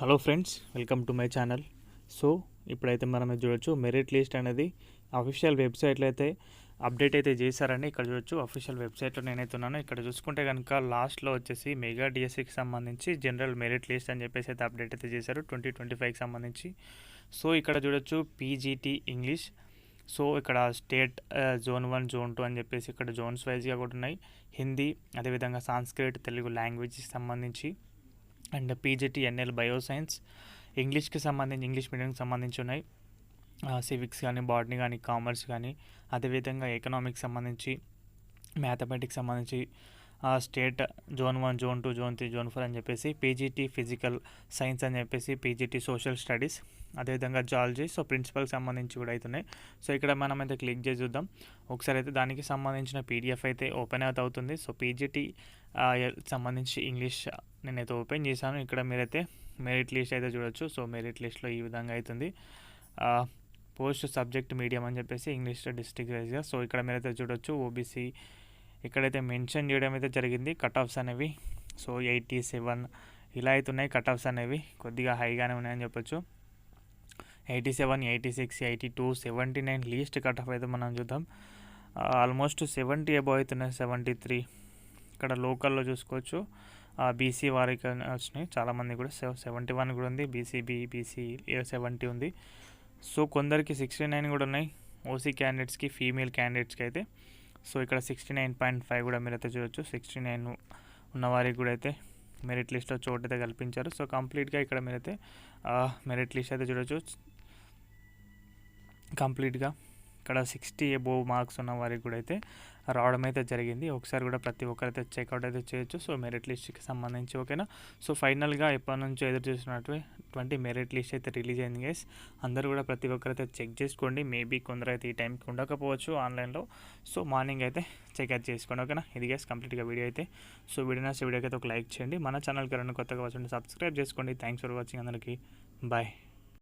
Hello friends welcome to my channel. So ఇప్పుడైతే మనం చూడొచ్చు మెరిట్ లిస్ట్ అనేది అఫీషియల్ వెబ్సైట్లో అయితే అప్డేట్ అయితే చేశారని ఇక్కడ చూడొచ్చు. అఫీషియల్ వెబ్సైట్లో నేనైతే ఉన్నాను ఇక్కడ చూసుకుంటే కనుక లాస్ట్లో వచ్చేసి మెగా డిఎస్సికి సంబంధించి జనరల్ మెరిట్ లిస్ట్ అని చెప్పేసి అయితే అప్డేట్ అయితే చేశారు ట్వంటీ ట్వంటీ ఫైవ్కి సంబంధించి. సో ఇక్కడ చూడొచ్చు పీజీటీ ఇంగ్లీష్. సో ఇక్కడ state zone one zone two అని చెప్పేసి ఇక్కడ జోన్స్ వైజ్గా కూడా ఉన్నాయి. హిందీ అదేవిధంగా సాంస్క్రిట్ తెలుగు లాంగ్వేజ్కి సంబంధించి. అండ్ పీజీటీ ఎన్ఎల్ బయోసైన్స్ ఇంగ్లీష్కి సంబంధించి ఇంగ్లీష్ మీడియంకి సంబంధించి ఉన్నాయి. సివిక్స్ కానీ బాటనీ కానీ కామర్స్ కానీ అదేవిధంగా ఎకనామిక్స్ సంబంధించి మ్యాథమెటిక్స్ సంబంధించి state zone one zone two zone three zone four అని చెప్పేసి పీజీటీ ఫిజికల్ సైన్స్ అని చెప్పేసి పీజీటీ సోషల్ స్టడీస్ అదేవిధంగా జాలజీ సో ప్రిన్సిపల్కి సంబంధించి కూడా అవుతున్నాయి సో ఇక్కడ మనం అయితే క్లిక్ చేసి చూద్దాం. ఒకసారి అయితే దానికి సంబంధించిన పీడిఎఫ్ అయితే ఓపెన్ అవుట్ అవుతుంది. సో పీజీటీ సంబంధించి ఇంగ్లీష్ నేనైతే ఓపెన్ చేశాను. ఇక్కడ మీరైతే మెరిట్ లిస్ట్ అయితే చూడొచ్చు. సో మెరిట్ లిస్ట్లో ఈ విధంగా అవుతుంది పోస్ట్ సబ్జెక్ట్ మీడియం అని చెప్పేసి ఇంగ్లీష్ డిస్ట్రిక్ట్ వైజ్గా సో ఇక్కడ మీరైతే చూడొచ్చు ఓబీసీ ఇక్కడైతే మెన్షన్ చేయడం అయితే జరిగింది. కట్ ఆఫ్స్ అనేవి సో ఎయిటీ సెవెన్ ఇలా అవుతున్నాయి కట్ ఆఫ్స్ అనేవి కొద్దిగా హైగానే ఉన్నాయని చెప్పొచ్చు. Eighty seven eighty six eighty two seventy nine least cut off అయితే మనం చూద్దాం. ఆల్మోస్ట్ సెవెంటీ అబౌవ్ అవుతున్నాయి. సెవెంటీ త్రీ ఇక్కడ లోకల్లో చూసుకోవచ్చు. బీసీ వారికి వచ్చినాయి. చాలామంది కూడా సెవెంటీ వన్ కూడా ఉంది. బీసీబీ బీసీ సెవెంటీ ఉంది. సో కొందరికి సిక్స్టీ నైన్ కూడా ఉన్నాయి. ఓసీ క్యాండిడేట్స్కి ఫీమేల్ క్యాండిడేట్స్కి అయితే. సో ఇక్కడ సిక్స్టీ నైన్ పాయింట్ ఫైవ్ కూడా మీరు అయితే చూడొచ్చు. సిక్స్టీ నైన్ ఉన్న వారికి కూడా అయితే మెరిట్ లిస్ట్లో చోటు అయితే కల్పించారు. సో కంప్లీట్గా ఇక్కడ మీరైతే మెరిట్ లిస్ట్ అయితే చూడొచ్చు. కంప్లీట్గా. ఇక్కడ సిక్స్టీ అబోవ్ మార్క్స్ ఉన్న వారికి కూడా అయితే రావడం అయితే జరిగింది. ఒకసారి కూడా ప్రతి ఒక్కరైతే చెక్అవుట్ అయితే చేయొచ్చు. సో మెరిట్ లిస్ట్కి సంబంధించి ఓకేనా? సో ఫైనల్గా ఎప్పటి నుంచో ఎదురు చూసినటువంటి మెరిట్ లిస్ట్ అయితే రిలీజ్ అయింది గైస్. అందరూ కూడా ప్రతి ఒక్కరైతే చెక్ చేసుకోండి. మేబీ కొందరు అయితే ఈ టైంకి ఉండకపోవచ్చు ఆన్లైన్లో. సో మార్నింగ్ అయితే చెక్అట్ చేసుకోండి ఓకేనా? ఇది గైస్ కంప్లీట్గా వీడియో అయితే. సో వీడియో నచ్చే వీడియోకి అయితే ఒక లైక్ చేయండి. మన ఛానల్కి రెండు కొత్తగా వచ్చి సబ్స్క్రైబ్ చేసుకోండి. థ్యాంక్స్ ఫర్ వాచింగ్ అందరికీ. బాయ్.